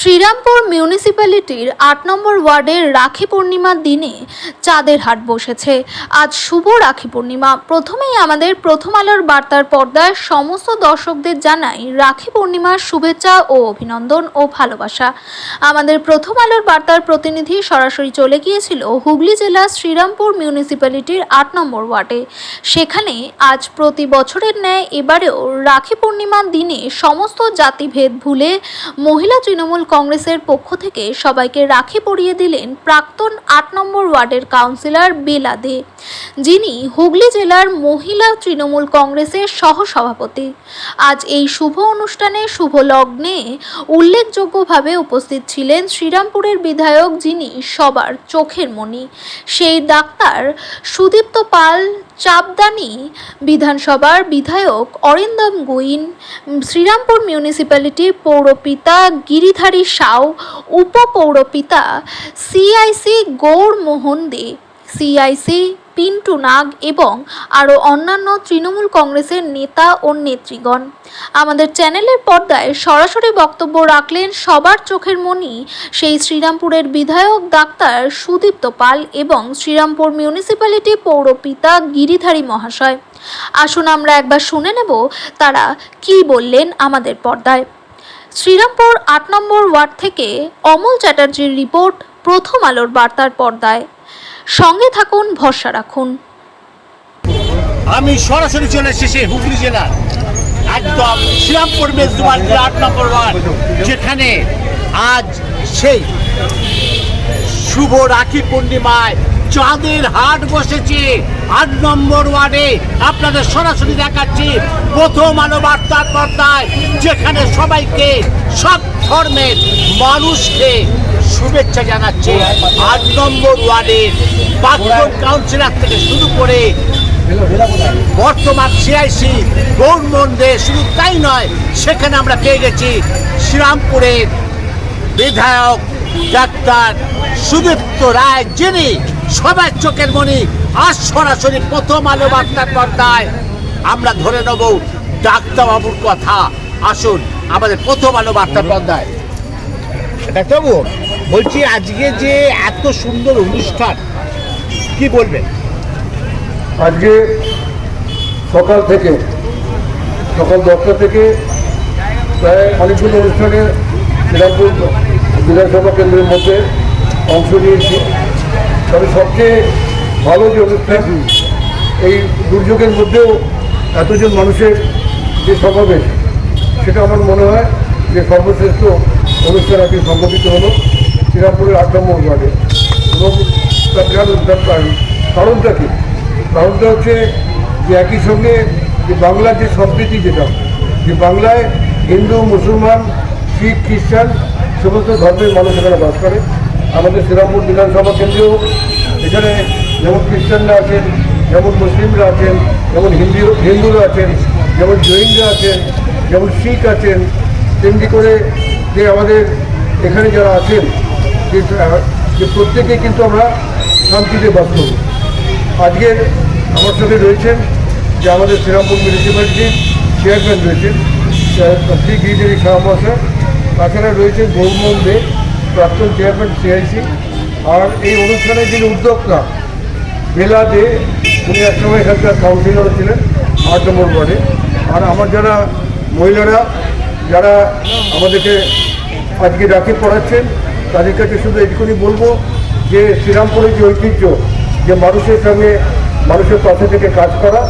শ্রীরামপুর মিউনিসিপ্যালিটির আট নম্বর ওয়ার্ডের রাখি পূর্ণিমার দিনে চাঁদের হাট বসেছে। আজ শুভ রাখি পূর্ণিমা। প্রথমেই আমাদের প্রথম আলোর বার্তার পর্দায় সমস্ত দর্শকদের জানাই রাখি পূর্ণিমার শুভেচ্ছা ও অভিনন্দন ও ভালোবাসা। আমাদের প্রথম আলোর বার্তার প্রতিনিধি সরাসরি চলে গিয়েছিল হুগলি জেলার শ্রীরামপুর মিউনিসিপ্যালিটির আট নম্বর ওয়ার্ডে। সেখানে আজ প্রতি বছরের ন্যায় এবারেও রাখি পূর্ণিমার দিনে সমস্ত জাতিভেদ ভুলে মহিলা তৃণমূল কংগ্রেসের পক্ষ থেকে সবাইকে রাখি পরিয়ে দিলেন প্রাক্তন আট নম্বর ওয়ার্ডের কাউন্সিলর বেলা দে, যিনি হুগলি জেলার মহিলা তৃণমূল কংগ্রেসের সহসভাপতি। আজ এই শুভ অনুষ্ঠানে শুভ লগ্নে উল্লেখযোগ্যভাবে উপস্থিত ছিলেন শ্রীরামপুরের বিধায়ক যিনি সবার চোখের মণি। সেই ডাক্তার সুদীপ্ত পাল চাপদানি, বিধানসভার বিধায়ক অরিন্দম গুইন, শ্রীরামপুর মিউনিসিপ্যালিটির পৌরপিতা গিরিধারী সাউ উপপৌরপিতা সিআইসি গৌরমোহন দে, সিআইসি পিন্টু নাগ এবং আরও অন্যান্য তৃণমূল কংগ্রেসের নেতা ও নেত্রীগণ। আমাদের চ্যানেলের পর্দায় সরাসরি বক্তব্য রাখলেন সবার চোখের মণি সেই শ্রীরামপুরের বিধায়ক ডাক্তার সুদীপ্ত পাল এবং শ্রীরামপুর মিউনিসিপ্যালিটি পৌরপিতা গিরিধারী মহাশয়। আসুন আমরা একবার শুনে নেব তারা কি বললেন আমাদের পর্দায়। শ্রীরামপুর আট নম্বর ওয়ার্ড থেকে অমল চ্যাটার্জির রিপোর্ট প্রথম আলোর বার্তার পর্দায়। সঙ্গে থাকুন, ভরসা রাখুন। আমি সরাসরি চলে এসেছি হুগলি জেলার একদম শ্রীরামপুর মেজবান আট নম্বর ওয়ার্ড, যেখানে আজ সেই শুভ রাখি পূর্ণিমায় চাঁদের হাট বসেছে। আট নম্বর ওয়ার্ডে আপনাদের সরাসরি দেখাচ্ছি প্রথম আলো বার্তার পর্দায়, যেখানে সবাইকে সব ধর্মের মানুষকে শুভেচ্ছা জানাচ্ছে। আট নম্বর ওয়ার্ডের প্রাক্তন কাউন্সিলর থেকে শুরু করে বর্তমান সিআইসি গৌরমোহন দে শুধু তাই নয়, সেখানে আমরা পেয়ে গেছি শ্রীরামপুরের বিধায়ক ডাক্তার সুদীপ্ত রায় যিনি সবার চোখের মণি আজ সরাসরি প্রথম আলো বার্তার পর্দায়। আমরা ধরে নেব ডাক্তারবাবুর কথা। আসুন আমাদের প্রথম আলো বার্তার পর্দায়। ডাক্তারবাবু বলছি আজকে যে এত সুন্দর অনুষ্ঠান কি বলবেন? আজকে সকাল থেকে সকাল দশটা থেকে প্রায় অনেকগুলো অনুষ্ঠানে শ্রীরামপুর বিধানসভা কেন্দ্রের মধ্যে অংশ নিয়েছি। তবে সবচেয়ে ভালো যে অনুষ্ঠান, এই দুর্যোগের মধ্যেও এতজন মানুষের যে সমাবেশ, সেটা আমার মনে হয় যে সর্বশ্রেষ্ঠ অনুষ্ঠান আজকে সংগঠিত হলো শ্রীরামপুরের আট নম্বর ওয়ার্ডে এবং তার কারণ- তার কারণ- কারণটা কি? কারণটা হচ্ছে যে একই সঙ্গে যে বাংলার যে সম্প্রীতি যেটা, যে বাংলায় হিন্দু, মুসলমান, শিখ, খ্রিস্টান, সমস্ত ধর্মের মানুষ এখানে বাস করে। আমাদের শ্রীরামপুর বিধানসভা কেন্দ্রেও এখানে যেমন খ্রিস্টানরা আছেন, যেমন মুসলিমরা আছেন, যেমন হিন্দু, হিন্দুরা আছেন, যেমন জৈনরা আছেন, যেমন শিখ আছেন, তেমনি করে যে আমাদের এখানে যারা আছেন, যে প্রত্যেকে কিন্তু আমরা শান্তিতে বাস করি আজকের আমার সাথে রয়েছেন যে আমাদের শ্রীরামপুর মিউনিসিপ্যালিটির চেয়ারম্যান রয়েছেন, শ্রী গিরিদেবী শাহ তাছাড়া রয়েছেন গৌরমোহন দে প্রাক্তন চেয়ারম্যান সিআইসি আর এই অনুষ্ঠানের যিনি উদ্যোক্তা বেলা দে উনি একসময় এখানকার কাউন্সিলর ছিলেন আট নম্বর ওয়ার্ডে আর আমার যারা মহিলারা, যারা আমাদেরকে আজকে রাখি পড়াচ্ছেন, তাদের কাছে শুধু এইটুকুনি বলব যে শ্রীরামপুরের যে ঐতিহ্য, যে মানুষের সঙ্গে মানুষের পাশে থেকে কাজ করা,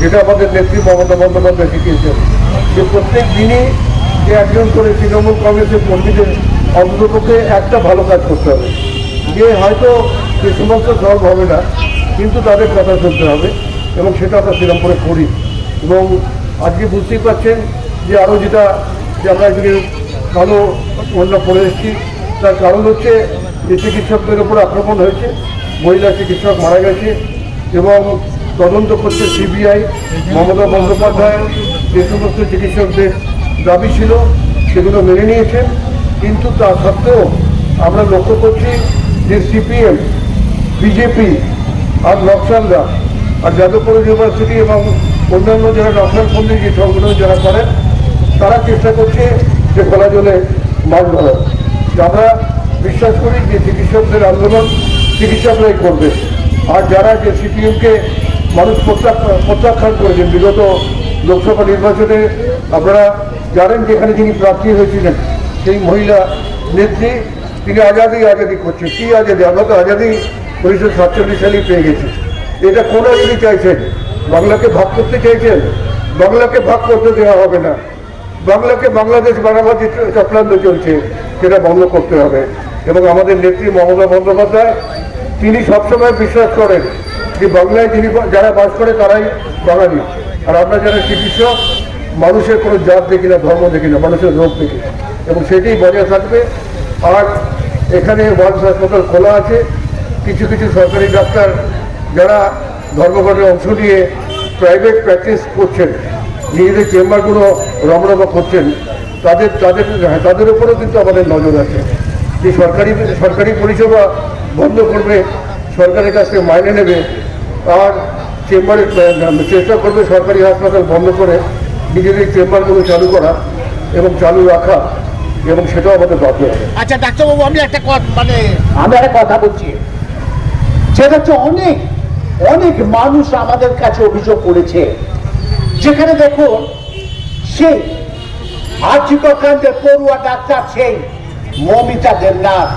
যেটা আমাদের নেত্রী মমতা বন্দ্যোপাধ্যায় শিখিয়েছেন। যে প্রত্যেক দিনই যে একজন করে তৃণমূল কংগ্রেসের কর্মীদের অন্ততপক্ষে একটা ভালো কাজ করতে হবে। যে হয়তো সে সমস্ত সলভ হবে না, কিন্তু তাদের কথা শুনতে হবে এবং সেটা আমরা শ্রীরামপুরে করি এবং আজকে বুঝতেই পারছেন যে আরও যেটা যে আমরা আজকে ভালো অন্য পড়ে এসেছি, তার কারণ হচ্ছে যে চিকিৎসকদের ওপর আক্রমণ হয়েছে, মহিলা চিকিৎসক মারা গেছে এবং তদন্ত করছে সিবিআই, মমতা বন্দ্যোপাধ্যায়, যে সমস্ত চিকিৎসকদের দাবি ছিল, সেগুলো মেনে নিয়েছেন। কিন্তু তা সত্ত্বেও আমরা লক্ষ্য করছি যে সিপিএম, বিজেপি আর নকশালরা আর যাদবপুর ইউনিভার্সিটি এবং অন্যান্য যারা নকশালপন্থী যে সংগঠন যারা করেন তারা চেষ্টা করছে যে খোলা জলে মাছ ধরার আমরা বিশ্বাস করি যে চিকিৎসকদের আন্দোলন চিকিৎসকরাই করবে। আর যারা যে সিপিএমকে মানুষ প্রত্যাখ্যান করেছেন, বিগত লোকসভা নির্বাচনে আপনারা জানেন যে এখানে যিনি প্রার্থী হয়েছিলেন সেই মহিলা নেত্রী, তিনি আজাদি আজাদি করছে। কী আজাদি? আমরা তো আজাদি উনিশশো সাতচল্লিশ সালেই পেয়ে গেছি। এটা কোন আজাদি চাইছেন? বাংলাকে ভাগ করতে চাইছেন? বাংলাকে ভাগ করতে দেওয়া হবে না। বাংলাকে বাংলাদেশ বানাবার যে চক্রান্ত চলছে, সেটা বন্ধ করতে হবে। এবং আমাদের নেত্রী মমতা বন্দ্যোপাধ্যায়, তিনি সবসময় বিশ্বাস করেন যে বাংলায় যিনি যারা বাস করে, তারাই বাঙালি। আর আমরা যারা চিকিৎসক, মানুষের কোনো জাত দেখি না, ধর্ম দেখি না, মানুষের রোগ দেখি এবং সেটাই বজায় থাকবে। আর এখানে ওয়ার্ল্ড হাসপাতাল খোলা আছে। কিছু কিছু সরকারি ডাক্তার যারা ধর্মঘটে অংশ নিয়ে প্রাইভেট প্র্যাকটিস করছেন নিজেদের চেম্বারগুলো রমরমা করছেন তাদের তাদের হ্যাঁ, তাদের উপরেও কিন্তু আমাদের নজর আছে। যে সরকারি সরকারি পরিষেবা বন্ধ করবে সরকারের কাছ থেকে মাইনে নেবে আর চেম্বারে চেষ্টা করবে সরকারি হাসপাতাল বন্ধ করে নিজেদের চেম্বারগুলো চালু করা এবং চালু রাখা। এবং সেটাও আমাদের হবে। আচ্ছা ডাক্তারবাবু আমি একটা কথা মানে আমি একটা কথা বলছি। সেটা হচ্ছে অনেক অনেক মানুষ আমাদের কাছে অভিযোগ করেছে। যেখানে দেখুন সেই আর্যিককান্তের পড়ুয়া ডাক্তার সেই মমিতা দেবনাথ।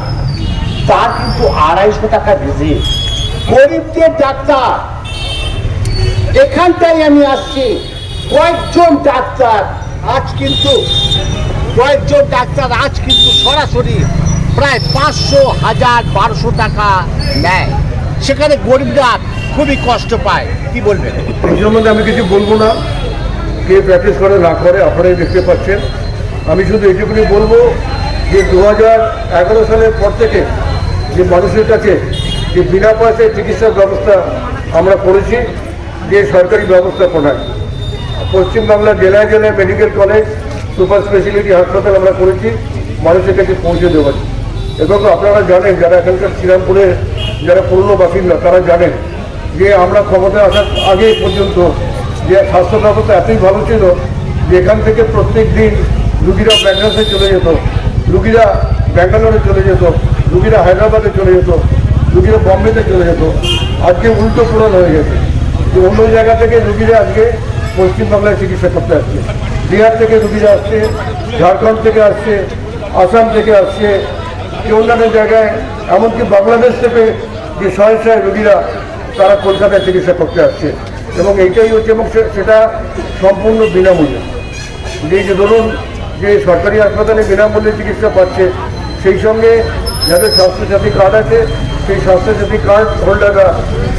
তার কিন্তু আড়াইশো টাকা ভিজিট গরিবদের ডাক্তার। এখানটাই আমি আসছি। কয়েকজন ডাক্তার আজ কিন্তু কয়েকজন ডাক্তার আজ কিন্তু সরাসরি প্রায় পাঁচশো হাজার বারোশো টাকা নেয়। সেখানে গরিবরা খুবই কষ্ট পায়। কি বলবেন? এই সম্বন্ধে আমি কিছু বলব না। কে প্র্যাকটিস করে, না করে, আপনারাই দেখতে পাচ্ছেন। আমি শুধু এইটুকুনি বলব যে দু হাজার এগারো সালের পর থেকে যে মানুষের কাছে যে বিনা পয়সায় চিকিৎসার ব্যবস্থা আমরা করেছি, যে সরকারি ব্যবস্থাপনায়। পশ্চিমবাংলা জেলায় জেলায় মেডিকেল কলেজ সুপার স্পেশালিটি হাসপাতাল আমরা করেছি, মানুষের কাছে পৌঁছে দেওয়া এবং আপনারা জানেন, যারা এখানকার শ্রীরামপুরের যারা পুরনো বাসিন্দা, তারা জানেন যে আমরা ক্ষমতায় আসার আগে পর্যন্ত যে স্বাস্থ্য ব্যবস্থা এতই ভালো ছিল যে এখান থেকে প্রত্যেক দিন রুগীরা ব্যাঙ্গালোরে চলে যেত, রুগীরা ব্যাঙ্গালোরে চলে যেত, রুগীরা হায়দ্রাবাদে চলে যেত, রুগীরা বম্বেতে চলে যেত। আজকে উল্টো পূরণ হয়ে গেছে। যে অন্য জায়গা থেকে রুগীরা আজকে পশ্চিমবাংলায় চিকিৎসা করতে আসছে। বিহার থেকে রুগীরা আসছে, ঝাড়খণ্ড থেকে আসছে, আসাম থেকে আসছে যে অন্যান্য জায়গায়, এমনকি বাংলাদেশ থেকে যে শয়ে শয়ে রুগীরা, তারা কলকাতায় চিকিৎসা করতে আসছে। এবং এইটাই হচ্ছে, এবং সেটা সম্পূর্ণ বিনামূল্যে। যে যে ধরুন যে সরকারি হাসপাতালে বিনামূল্যে চিকিৎসা পাচ্ছে, সেই সঙ্গে যাদের স্বাস্থ্যসাথী কার্ড আছে, সেই স্বাস্থ্যসাথী কার্ড হোল্ডাররা,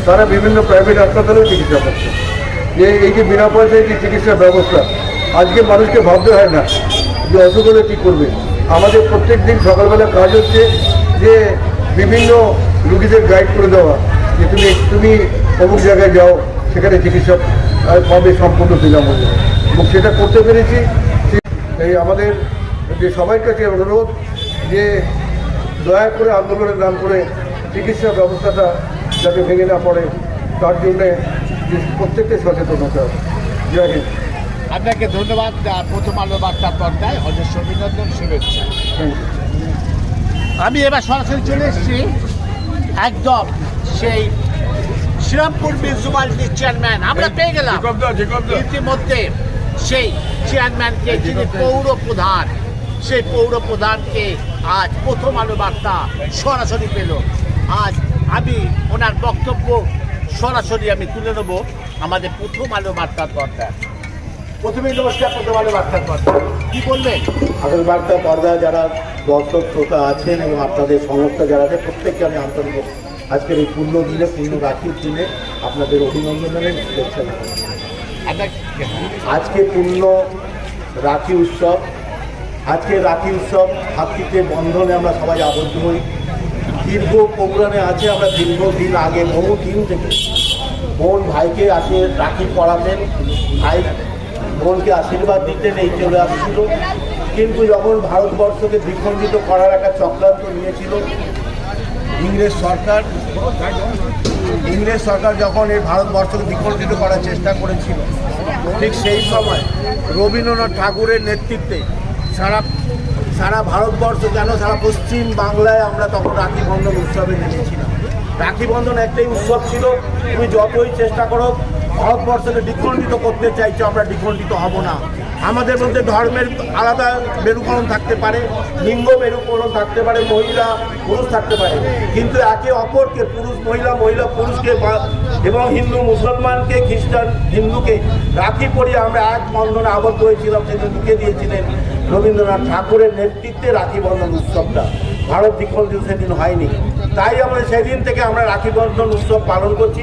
তারা বিভিন্ন প্রাইভেট হাসপাতালেও চিকিৎসা পাচ্ছে। যে এই যে বিনা পয়সায় যে চিকিৎসা ব্যবস্থা আজকে মানুষকে ভাবতে হয় না যে অসুখ হলে কী করবে। আমাদের প্রত্যেক দিন সকালবেলা কাজ হচ্ছে যে বিভিন্ন রুগীদের গাইড করে দেওয়া যে তুমি তুমি অমুক জায়গায় যাও সেখানে চিকিৎসা আহ, পাবে সম্পূর্ণ বিনামূল্যে এবং সেটা করতে পেরেছি। এই আমাদের যে সবার কাছে অনুরোধ যে দয়া করে আন্দোলনের নাম করে চিকিৎসা ব্যবস্থাটা যাতে ভেঙে না পড়ে তার জন্যে প্রত্যেককে সচেতন হতে হবে। জয় হিন্দ। আপনাকে ধন্যবাদ প্রথম আলো বার্তার পর্দায় অজস্র অভিনন্দন শুভেচ্ছা। আমি এবার সরাসরি চলে এসেছি একদম সেই শ্রীরামপুর মিউনিসিপালিটির চেয়ারম্যান। আমরা পেয়ে গেলাম। ইতিমধ্যে সেই চেয়ারম্যানকে যিনি পৌর প্রধান সেই পৌর প্রধানকে আজ প্রথম আলো বার্তা সরাসরি পেল। আজ আমি ওনার বক্তব্য সরাসরি আমি তুলে নেব আমাদের প্রথম আলো বার্তার পর্দায়। প্রথমেই নমস্কার প্রথম আলো বার্তার পর্দা কি বললেন আগের বার্তা পর্দায় যারা দর্শক শ্রোতা আছেন এবং আপনাদের সংস্থা যারা আছে প্রত্যেককে আমি আন্তরিক আজকের এই পূর্ণ দিনে পূর্ণ রাখির দিনে আপনাদের অভিনন্দন জানাই। শুভেচ্ছা আজকে পূর্ণ রাখি উৎসব। আজকে রাখি উৎসব ভাতৃত্বে বন্ধনে আমরা সবাই আবদ্ধ হই। দীর্ঘ প্রোগ্রামে আছে আমরা দীর্ঘদিন আগে বহু দিন থেকে বোন ভাইকে আজকে রাখি পড়াতেন ভাই বোনকে আশীর্বাদ দিতেন এই চলে আসছিল। কিন্তু যখন ভারতবর্ষকে দ্বিখণ্ডিত করার একটা চক্রান্ত নিয়েছিল, ইংরেজ সরকার ইংরেজ সরকার যখন এই ভারতবর্ষকে বিকল্পিত করার চেষ্টা করেছিল, ঠিক সেই সময় রবীন্দ্রনাথ ঠাকুরের নেতৃত্বে সারা সারা ভারতবর্ষ কেন, সারা পশ্চিম বাংলায় আমরা তখন রাখি বন্ধন উৎসবে নেমেছিলাম। রাখি বন্ধন একটাই উৎসব ছিল, তুমি যতই চেষ্টা করো ভারতবর্ষকে দ্বিখণ্ডিত করতে চাইছো, আমরা দ্বিখণ্ডিত হব না। আমাদের মধ্যে ধর্মের আলাদা মেরুকরণ থাকতে পারে, লিঙ্গ মেরুকরণ থাকতে পারে, মহিলা, পুরুষ থাকতে পারে। কিন্তু একে অপরকে, পুরুষ, মহিলা মহিলা, পুরুষকে এবং হিন্দু, মুসলমানকে, খ্রিস্টান, হিন্দুকে রাখি পরিয়ে আমরা এক বন্ধনে আবদ্ধ হয়েছিলাম, সেদিন ঢুকে দিয়েছিলেন রবীন্দ্রনাথ ঠাকুরের নেতৃত্বে রাখি বন্ধন উৎসবটা। ভারত দ্বিখণ্ডিত সেদিন হয়নি। তাই আমরা সেদিন থেকে আমরা রাখি বন্ধন উৎসব পালন করছি।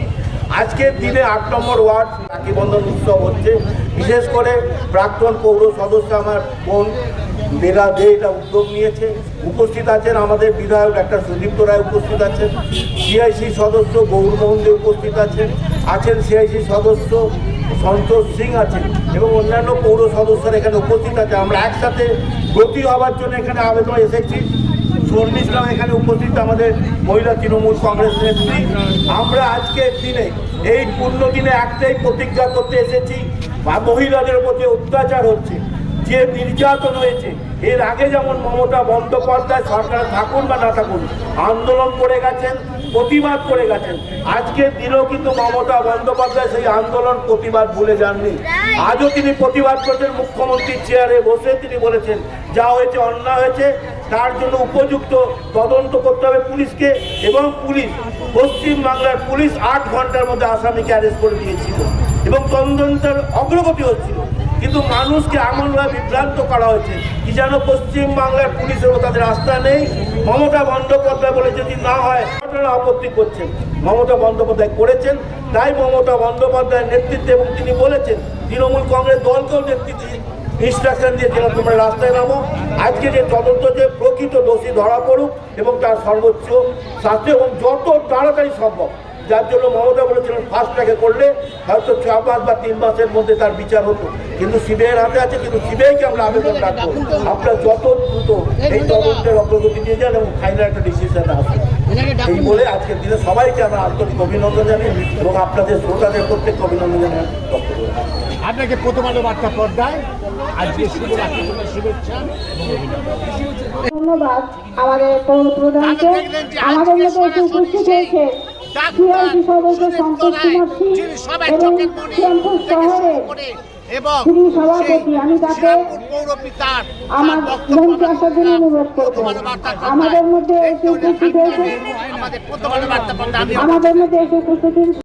আজকের দিনে আট নম্বর ওয়ার্ড রাখি বন্ধন উৎসব হচ্ছে। বিশেষ করে প্রাক্তন পৌর সদস্য আমার বোন মেলা দে এটা উদ্যোগ নিয়েছে। উপস্থিত আছেন আমাদের বিধায়ক ডাক্তার সুদীপ্ত রায় উপস্থিত আছেন। সিআইসি সদস্য গৌরমোহন দে উপস্থিত আছেন। আছেন সিআইসি সদস্য সন্তোষ সিং আছেন এবং অন্যান্য পৌর সদস্যরা এখানে উপস্থিত আছে। আমরা একসাথে গতি হওয়ার জন্য এখানে আবেদন এসেছি। শর্মিষ্ঠা এখানে উপস্থিত আমাদের মহিলা তৃণমূল কংগ্রেস নেত্রী। আমরা আজকের দিনে, এই পূর্ণ দিনে একটাই প্রতিজ্ঞা করতে এসেছি, বা মহিলাদের প্রতি অত্যাচার হচ্ছে, যে নির্যাতন হয়েছে, এর আগে যেমন মমতা বন্দ্যোপাধ্যায় সরকার থাকুন বা না থাকুন, আন্দোলন করে গেছেন, প্রতিবাদ করে গেছেন, আজকের দিনেও কিন্তু মমতা বন্দ্যোপাধ্যায় সেই আন্দোলন প্রতিবাদ ভুলে যাননি। আজও তিনি প্রতিবাদ করছেন, মুখ্যমন্ত্রীর চেয়ারে বসে তিনি বলেছেন, যা হয়েছে অন্যায় হয়েছে তার জন্য উপযুক্ত তদন্ত করতে হবে পুলিশকে এবং পুলিশ পশ্চিম বাংলার পুলিশ আট ঘণ্টার মধ্যে আসামিকে অ্যারেস্ট করে দিয়েছিল এবং তদন্তের অগ্রগতি হচ্ছিল। কিন্তু মানুষকে এমনভাবে বিভ্রান্ত করা হয়েছে কি যেন পশ্চিম বাংলার পুলিশের তাদের আস্থা নেই। মমতা বন্দ্যোপাধ্যায় বলে যদি না হয় ঘটনা আপত্তি করছেন। মমতা বন্দ্যোপাধ্যায় করেছেন, তাই মমতা বন্দ্যোপাধ্যায়ের নেতৃত্বে এবং তিনি বলেছেন, তৃণমূল কংগ্রেস দলকেও নেতৃত্বে ইনস্ট্রাকশন দিয়েছিলাম তোমরা রাস্তায় নামো আজকে যে তদন্ত যে প্রকৃত দোষী ধরা পড়ুক এবং তার সর্বোচ্চ শাস্তি এবং যত তাড়াতাড়ি সম্ভব, যার জন্য মমতা বলেছিলেন ফার্স্ট ট্র্যাকে করলে হয়তো ছ মাস বা তিন মাসের মধ্যে তার বিচার হতো। কিন্তু সিবিআইয়ের হাতে আছে, কিন্তু সিবিআইকে আমরা আবেদন রাখব আপনারা যত দ্রুত এই তদন্তের অগ্রগতি নিয়ে যান এবং ফাইনাল একটা ডিসিশন আসবে এই বলে আজকের দিনে সবাইকে আমরা আন্তরিক অভিনন্দন জানাই এবং আপনাদের শ্রোতাদের প্রত্যেক অভিনন্দন জানাই। আপনাকে প্রথম আলো বার্তা পর্দায় আজকে শুভ শুভেচ্ছা ধন্যবাদ আমাদের প্রধানকে উপস্থিত হয়েছে এবং সভাপতি আমি তাকে আমার আসার জন্য অনুরোধ করব। আমাদের মধ্যে এসে উপস্থিত হয়েছে। আমাদের মধ্যে এসে উপস্থিত